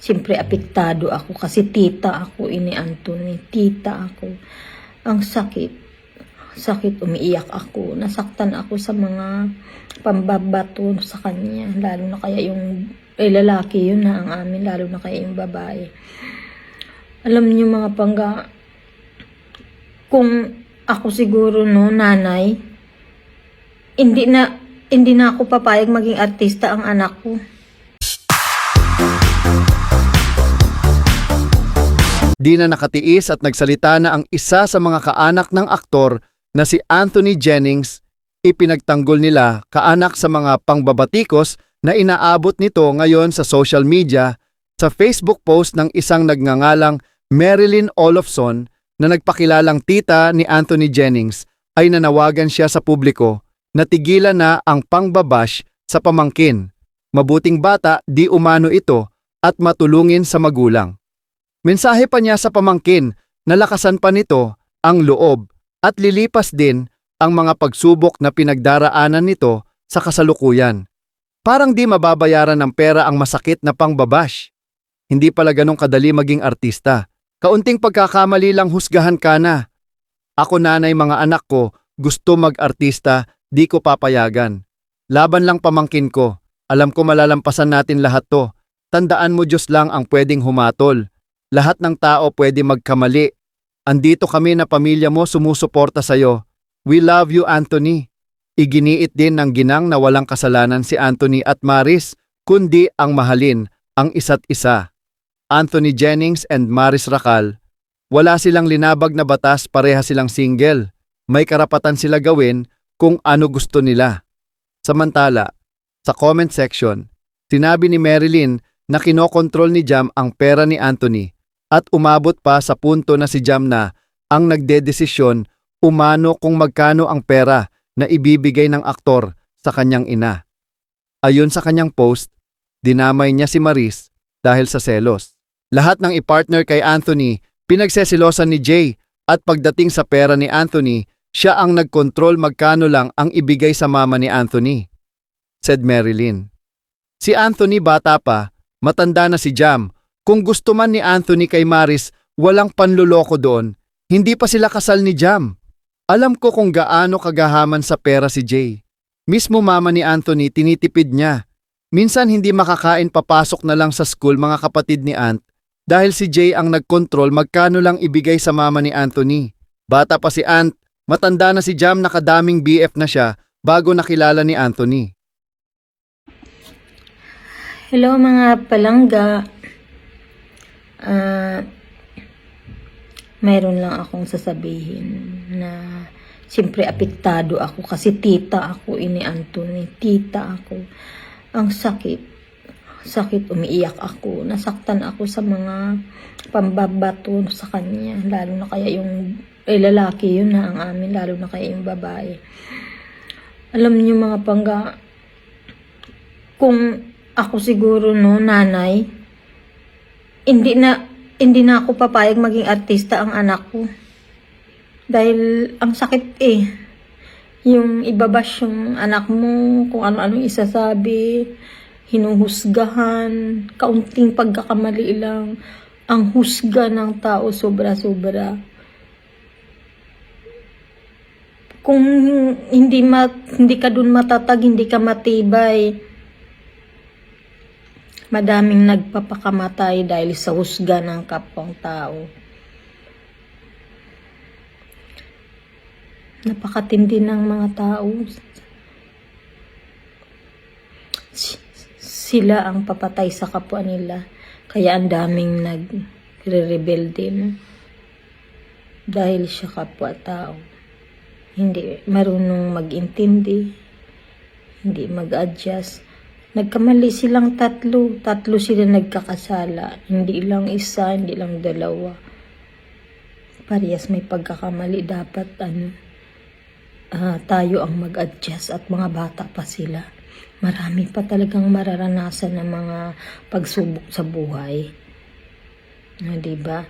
siyempre apektado ako kasi tita ako ini Anthony. Tita ako. Ang sakit. Sakit, umiiyak ako. Nasaktan ako sa mga pambabato sa kanya. Lalo na kaya yung eh, lalaki yun na ang amin. Lalo na kaya yung babae. Alam niyo mga pangga, kung ako siguro no, nanay, hindi na hindi na ako papayag maging artista ang anak ko. Di na nakatiis at nagsalita na ang isa sa mga kaanak ng aktor na si Anthony Jennings, ipinagtanggol nila kaanak sa mga pangbabatikos na inaabot nito ngayon sa social media sa Facebook post ng isang nagngangalang Marilyn Olofsson na nagpakilalang tita ni Anthony Jennings ay nanawagan siya sa publiko na tigilan na ang pangbabash sa pamangkin. Mabuting bata di umano ito at matulungin sa magulang. Mensahe pa niya sa pamangkin na lakasan pa nito ang loob at lilipas din ang mga pagsubok na pinagdaraanan nito sa kasalukuyan. Parang di mababayaran ng pera ang masakit na pangbabash. Hindi pala ganong kadali maging artista. Kaunting pagkakamali lang husgahan ka na. Ako nanay mga anak ko, gusto mag-artista, di ko papayagan. Laban lang pamangkin ko. Alam ko malalampasan natin lahat to. Tandaan mo Diyos lang ang pwedeng humatol. Lahat ng tao pwede magkamali. Andito kami na pamilya mo sumusuporta sa'yo. We love you, Anthony. Iginiit din ng ginang na walang kasalanan si Anthony at Maris, kundi ang mahalin ang isa't isa. Anthony Jennings and Maris Racal, wala silang linabag na batas pareha silang single. May karapatan sila gawin kung ano gusto nila. Samantala, sa comment section, sinabi ni Marilyn na kinokontrol ni Jam ang pera ni Anthony at umabot pa sa punto na si Jam na ang nagdedesisyon umano kung magkano ang pera na ibibigay ng aktor sa kanyang ina. Ayon sa kanyang post, dinamay niya si Maris dahil sa selos. Lahat ng ipartner kay Anthony pinagsesilosan ni Jay at pagdating sa pera ni Anthony, siya ang nagkontrol magkano lang ang ibigay sa mama ni Anthony. Said Marilyn. Si Anthony bata pa, matanda na si Jam. Kung gusto man ni Anthony kay Maris, walang panluloko doon. Hindi pa sila kasal ni Jam. Alam ko kung gaano kagahaman sa pera si Jay. Mismo mama ni Anthony tinitipid niya. Minsan hindi makakain papasok na lang sa school mga kapatid ni Aunt dahil si Jay ang nagkontrol magkano lang ibigay sa mama ni Anthony. Bata pa si Aunt, matanda na si Jam nakadaming BF na siya bago nakilala ni Anthony. Hello mga palangga. Ah, mayroon lang akong sasabihin na siyempre apektado ako kasi tita ako ini Anthony. Tita ako. Ang sakit. Sakit, umiiyak ako. Nasaktan ako sa mga pambabato sa kanya. Lalo na kaya yung eh, lalaki yun na ang amin. Lalo na kaya yung babae. Alam niyo mga pangga, kung ako siguro no, nanay, hindi na hindi na ako papayag maging artista ang anak ko. Dahil ang sakit eh. Yung ibabash yung anak mo, kung ano-ano isasabi, hinuhusgahan, kaunting pagkakamali lang, ang husga ng tao sobra-sobra. Kung hindi ma, hindi ka dun matatag, hindi ka matibay, madaming nagpapakamatay dahil sa husga ng kapwang tao. Napakatindi ng mga tao. Si- Sila ang papatay sa kapwa nila. Kaya ang daming nagre-rebel din. Dahil siya kapwa tao. Hindi marunong mag-intindi. Hindi mag-adjust. Nagkamali silang tatlo. Tatlo sila nagkakasala. Hindi lang isa, hindi lang dalawa. Parehas may pagkakamali. Dapat ano, ah, tayo ang mag-adjust at mga bata pa sila. Marami pa talagang mararanasan ng mga pagsubok sa buhay. Ah, di ba?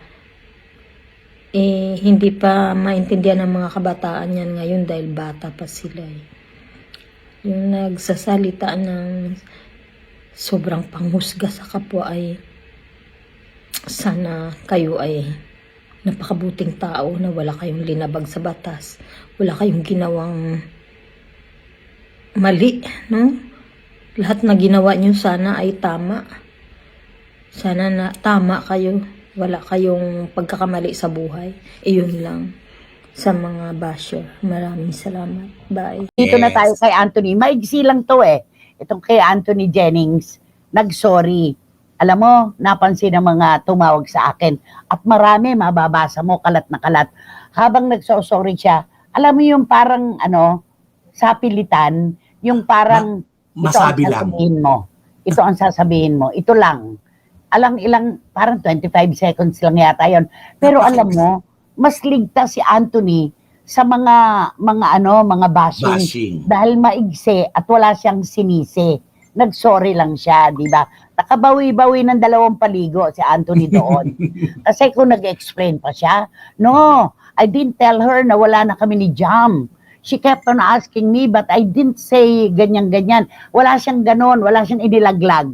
Eh, hindi pa maintindihan ng mga kabataan yan ngayon dahil bata pa sila eh nagsasalita ng sobrang panghusga sa kapwa ay sana kayo ay napakabuting tao na wala kayong linabag sa batas. Wala kayong ginawang mali, no? Lahat na ginawa nyo sana ay tama. Sana na tama kayo. Wala kayong pagkakamali sa buhay. Iyon lang sa mga basher. Maraming salamat. Bye. Dito na tayo kay Anthony. Maigsi lang to eh. Itong kay Anthony Jennings, nag-sorry. Alam mo, napansin ng mga tumawag sa akin. At marami, mababasa mo, kalat na kalat. Habang nagsosorry siya, alam mo yung parang, ano, sa pilitan, yung parang, Masabi ito ang lang. sasabihin mo. Ito ang sasabihin mo. Ito lang. Alang ilang, parang 25 seconds lang yata yon. Pero alam mo, mas ligtas si Anthony sa mga mga ano, mga bashing, Bashing. dahil maigsi at wala siyang sinisi. Nag-sorry lang siya, di ba? Nakabawi-bawi ng dalawang paligo si Anthony doon. Kasi kung nag-explain pa siya, no, I didn't tell her na wala na kami ni Jam. She kept on asking me, but I didn't say ganyan-ganyan. Wala siyang ganon, wala siyang inilaglag.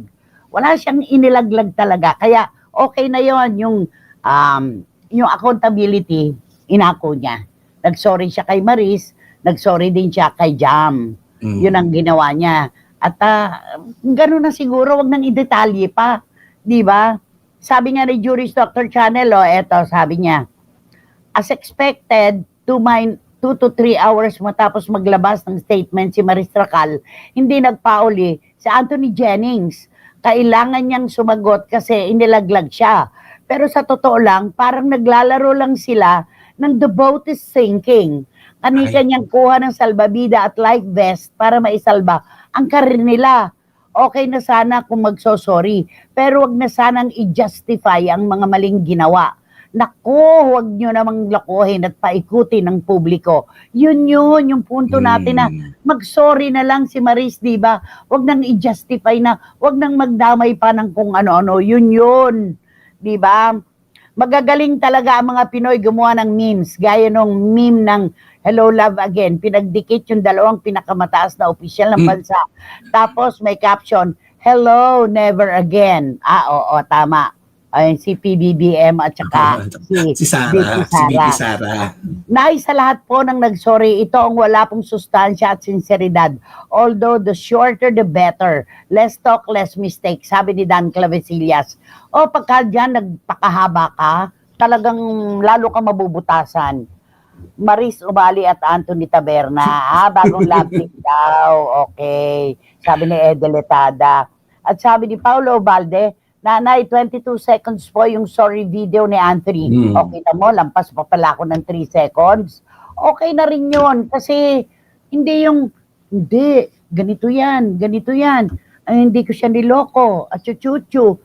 Wala siyang inilaglag talaga. Kaya okay na yon yung, um, yung accountability, inako niya. Nag-sorry siya kay Maris, nag-sorry din siya kay Jam. Mm. Yun ang ginawa niya. At ah, gano'n na siguro, wag nang i-detalye pa. Di ba? Sabi nga ni Juris Dr. Channel, oh, eto, sabi niya, as expected, two, min- two to three hours matapos maglabas ng statement si Maris Tracal, hindi nagpauli si Anthony Jennings. Kailangan niyang sumagot kasi inilaglag siya. Pero sa totoo lang, parang naglalaro lang sila ng the boat is sinking. Kani-kanyang kuha ng salbabida at life vest para maisalba ang karir nila. Okay na sana kung magsosorry, pero wag na sanang i-justify ang mga maling ginawa. Naku, wag nyo namang lokohin at paikutin ng publiko. Yun yun, yung punto natin na Mm. mag-sorry na lang si Maris, di ba? Wag nang i-justify na, wag nang magdamay pa ng kung ano-ano. Yun yun, di ba? Magagaling talaga ang mga Pinoy gumawa ng memes, gaya nung meme ng Hello Love Again. Pinagdikit yung dalawang pinakamataas na opisyal ng Mm. bansa. Tapos may caption, Hello, never again. Ah, oo, tama. Ayun, si PBBM at saka si, Si Sara, si Vicky Sara. Sara. Nais sa lahat po ng nagsorry, ito ang wala pong sustansya at sinseridad. Although the shorter the better. Less talk, less mistake, sabi ni Dan Clavesillas. O pagka dyan nagpakahaba ka, talagang lalo ka mabubutasan. Maris Ubali at Anthony Taberna. Ah, bagong love team daw. Okay. Sabi ni Edeletada. At sabi ni Paulo Ubalde, Nanay, 22 seconds po yung sorry video ni Anthony. Hmm. Okay na mo, lampas pa pala ako ng 3 seconds. Okay na rin yun. Kasi hindi yung, hindi, ganito yan, ganito yan. Ay, hindi ko siya niloko. At chuchuchu.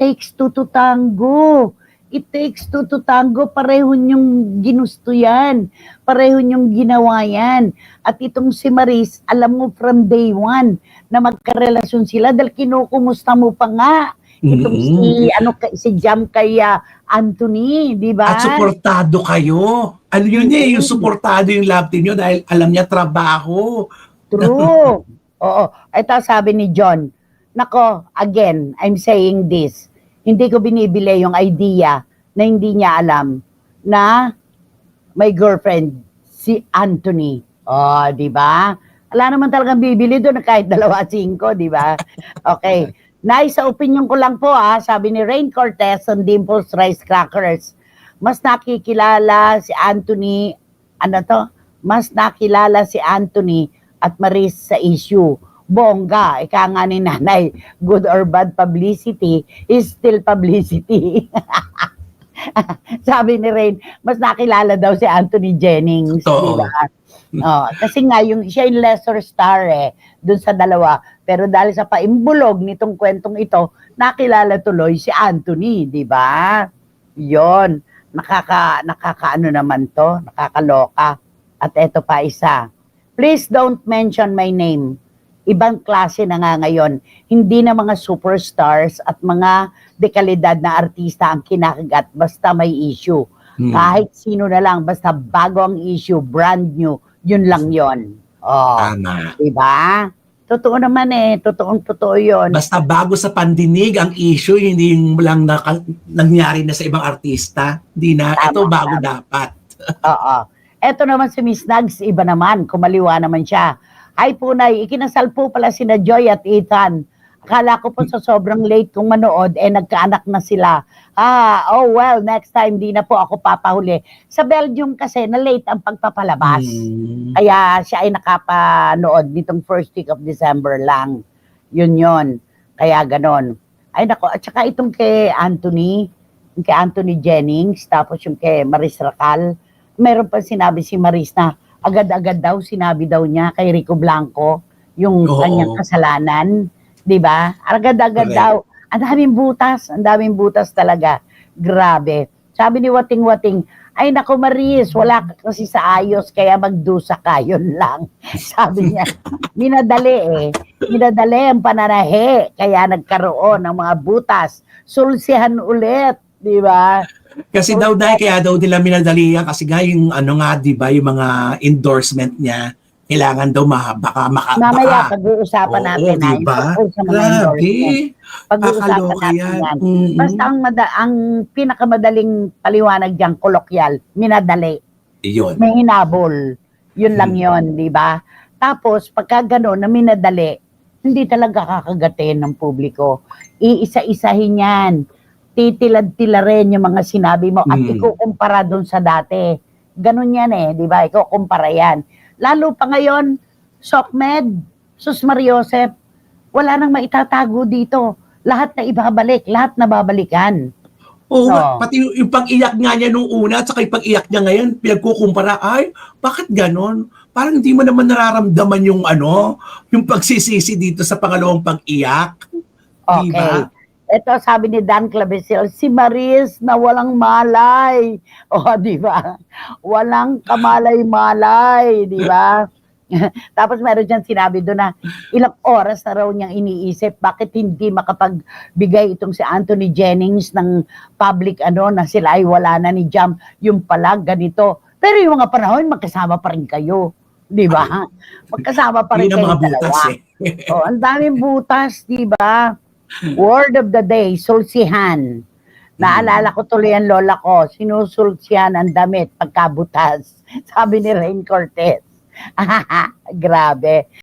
Takes two to tango. It takes two to tango. Pareho niyong ginusto yan. Pareho niyong ginawa yan. At itong si Maris, alam mo from day one na magkarelasyon sila dahil kinukumusta mo pa nga. Itong Mm-mm. si, ano, si Jam kay Anthony, di ba? At suportado kayo. Ano yun eh, yung suportado yung love team nyo dahil alam niya trabaho. True. Oo. Ito sabi ni John, nako, again, I'm saying this. Hindi ko binibili yung idea na hindi niya alam na may girlfriend si Anthony. Oh, di ba? Wala naman talagang bibili doon kahit dalawa singko, di ba? Okay. Nice, sa opinion ko lang po ah, sabi ni Rain Cortez on Dimples Rice Crackers, mas nakikilala si Anthony, ano to? Mas nakilala si Anthony at Maris sa issue. Bongga, ika nga ni nanay, good or bad publicity is still publicity. Sabi ni Rain, mas nakilala daw si Anthony Jennings. Totoo. di ba? Oh, kasi nga, yung, siya yung lesser star eh, dun sa dalawa. Pero dahil sa paimbulog nitong kwentong ito, nakilala tuloy si Anthony, di ba? Yon, nakaka, nakakaano naman to, nakakaloka. At eto pa isa, please don't mention my name. Ibang klase na nga ngayon. Hindi na mga superstars at mga dekalidad na artista ang kinakagat basta may issue. Mm. Kahit sino na lang, basta bago ang issue, brand new, yun lang yon. Oh, Tama. diba? Totoo naman eh. Totoong totoo yun. Basta bago sa pandinig ang issue, hindi yung lang naka, nangyari na sa ibang artista. Hindi na, Tama, ito bago tama. dapat. Oo. Eto naman si Miss Nags, iba naman, kumaliwa naman siya. Ay punay, ikinasal po pala sina Joy at Ethan. Akala ko po sa sobrang late kong manood, eh nagkaanak na sila. Ah, oh well, next time di na po ako papahuli. Sa Belgium kasi, na late ang pagpapalabas. Hmm. Kaya siya ay nakapanood nitong first week of December lang. Yun yun. Kaya ganon. Ay nako, at saka itong kay Anthony, yung kay Anthony Jennings, tapos yung kay Maris Racal, meron pa sinabi si Maris na agad-agad daw, sinabi daw niya kay Rico Blanco, yung Oo. kanyang kasalanan. 'Di ba? Agad-agad daw. Ang daming butas, ang daming butas talaga. Grabe. Sabi ni Wating Wating, ay nako Maris, wala ka kasi sa ayos, kaya magdusa ka, yun lang. Sabi niya, minadali eh. Minadali ang pananahe, kaya nagkaroon ng mga butas. Sulsihan ulit, di ba? Kasi daw dahil kaya daw nila minadali yan kasi nga yung ano nga 'di ba yung mga endorsement niya kailangan daw ma, baka maka Mamaya baka, pag-uusapan Oo, natin. ha, yung diba? tungkol sa mga grabe endorsement. Pag-uusapan kakaloka natin yan yan. Mm-mm. Basta ang, mada- ang pinakamadaling paliwanag diyan kolokyal, minadali. yun may hinabol. Yun lang Hmm. yon, di ba? Tapos, pagka gano'n na minadali, hindi talaga kakagatin ng publiko. Iisa-isahin yan. Titilad-tila rin yung mga sinabi mo at Hmm. ikukumpara doon sa dati. Ganun yan eh, di ba? Ikukumpara yan. Lalo pa ngayon, SOCMED, Sus Mariosep, wala nang maitatago dito. Lahat na ibabalik, lahat na babalikan. Oo, nga, Oo. pati yung, yung pag-iyak nga niya nung una at saka yung pag-iyak niya ngayon, pinagkukumpara, ay, bakit ganon? Parang hindi mo naman nararamdaman yung ano, yung pagsisisi dito sa pangalawang pag-iyak. Okay. Diba? Ito sabi ni Dan Clavicil, si Maris na walang malay. O, di ba? Walang kamalay-malay, di ba? Tapos meron dyan sinabi doon na ilang oras na raw niyang iniisip bakit hindi makapagbigay itong si Anthony Jennings ng public ano na sila ay wala na ni Jam yung pala ganito. Pero yung mga panahon magkasama pa rin kayo. Di ba? Magkasama pa rin kayo mga butas dalawa. eh. Oh, ang daming butas, di ba? Word of the day, sulsihan. Naalala ko tuloy ang lola ko, sinusulsihan ang damit pagkabutas. Sabi ni Rain Cortez. Grabe.